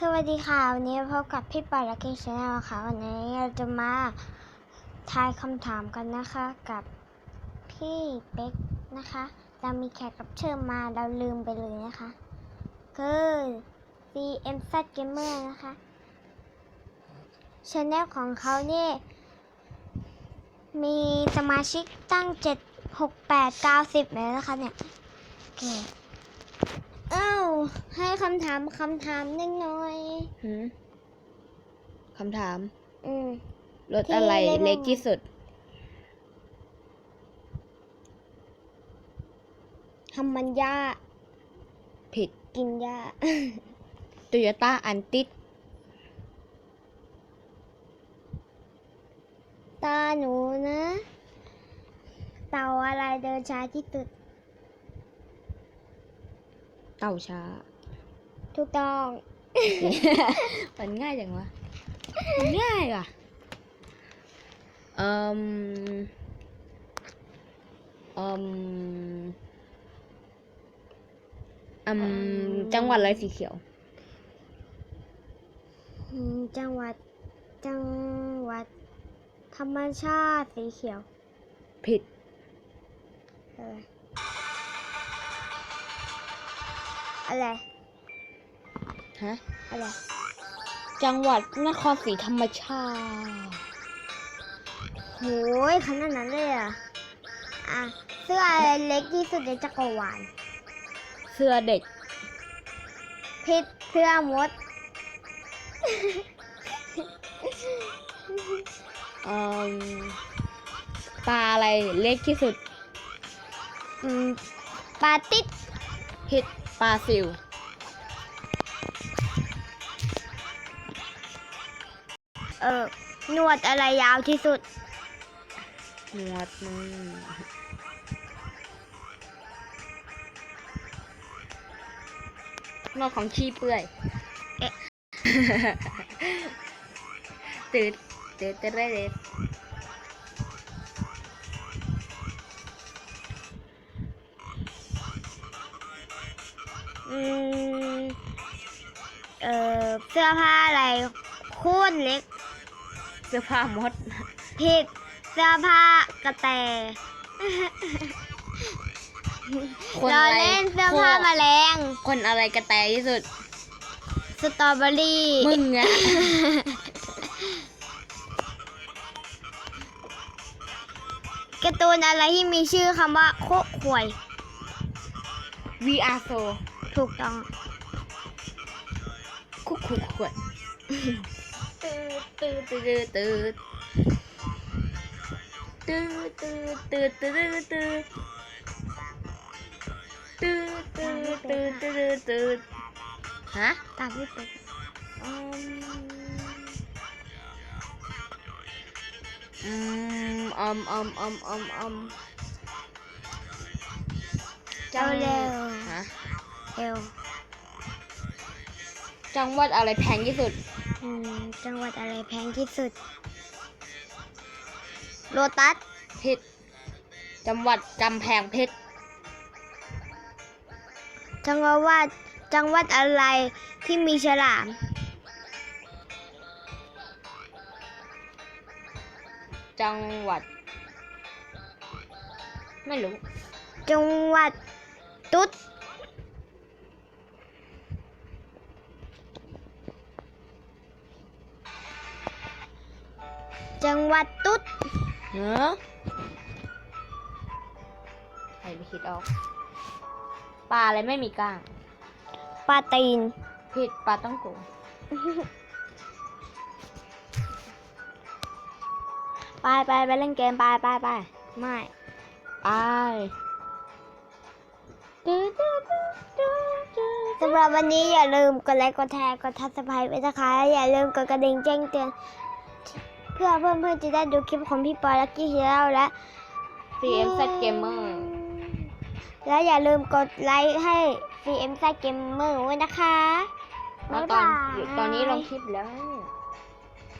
สวัสดีค่ะ วันนี้พบกับพี่ปอยและเกชแนลค่ะ วันนี้เราจะมาทายคำถามกันนะคะกับพี่เป๊กนะคะ เรามีแขกรับเชิญมาเราลืมไปเลยนะคะ คือ CMZ Gamer นะคะช anel ของเขาเนี่ยมีสมาชิกตั้ง 7 6 8 9 10เลยนะคะเนี่ยโอเค อ้าให้คำถามคำถามนิดหน่อยหืมคำถาม อืม รถอะไรที่เล็กเล็กที่สุด ทำมันหญ้าผิดกินหญ้าโตโยต้าอันติด ตาหนูนะ เต่าอะไรเดินช้าที่สุด เต่าช้า ถูกต้อง มันง่ายจังวะมันง่ายว่ะเอ่มเอ่มอืมจังหวัดอะไรสีเขียว อืมจังหวัด จังหวัด ธรรมชาติสีเขียว ผิดอะ อะไร ฮะ อะไร จังหวัดนครศรีธรรมชาติโหยขนาดนั้นเลยเหรอะ อะ เสื้ออะไรเล็กที่สุดในจักรวาล เสื้อเด็ก พิษเสื้อมด เอ่มปลาอะไรเล็กที่สุด อืม ปลาติด ผิดปลาซิว เออหนวดอะไรยาวที่สุด หนวดมือหนวดของขี้เปื่อย เอ๊ะ ตื่นตื่นตื่นเต้น เออเสื้อผ้าอะไรโคตรเล็ก เสื้อผ้ามดผิดเสื้อผ้ากระแตคนเราอะไรเล่นเสื้อผ้าแมลงคนอะไรกระแตที่สุด สตรอเบอรี่มึงอะการ์ตูนอะไรที่มีชื่อคำว่าโคขวยวีอาโซ ถูกต้องคุกคุกขวดตืดตืดตืดตืดตืดตืดตืดตืดตืดตืดตืดตืดตืดตืดตืดฮะตามพี่เป็กอืมอืมอืมอืมอืมอืมเจ้าเร็วฮะ เร็วจังหวัดอะไรแพงที่สุด อืมจังหวัดอะไรแพงที่สุด โลตัสผิด จังหวัดกำแพงเพชร จังหวัดจังหวัดอะไรที่มีฉลาม จังหวัด ไม่รู้ จังหวัดตุ๊ด จังหวัดตุ๊ดเนอะใครไปคิดออก ปลาอะไรไม่มีกล้าง ปลาตีน ผิดปลาต้องโกงไปไปไปเล่นเกมไปไปไปไม่ ไปสำหรับวันนี้อย่าลืมกดไลค์กดแชร์กดทับสไครต์ไว้นะคะและอย่าลืมกดกระดิ่งแจ้งเตือน เพื่อเพื่อนเพื่อนๆจะได้ดูคลิปของพี่ปอยและกี้เฮียและ CMZ Gamer และอย่าลืมกดไลค์ให้ CMZ Gamer ไว้นะคะ แล้วบ๊ายตอนบาย ตอนนี้ลงคลิปแล้ว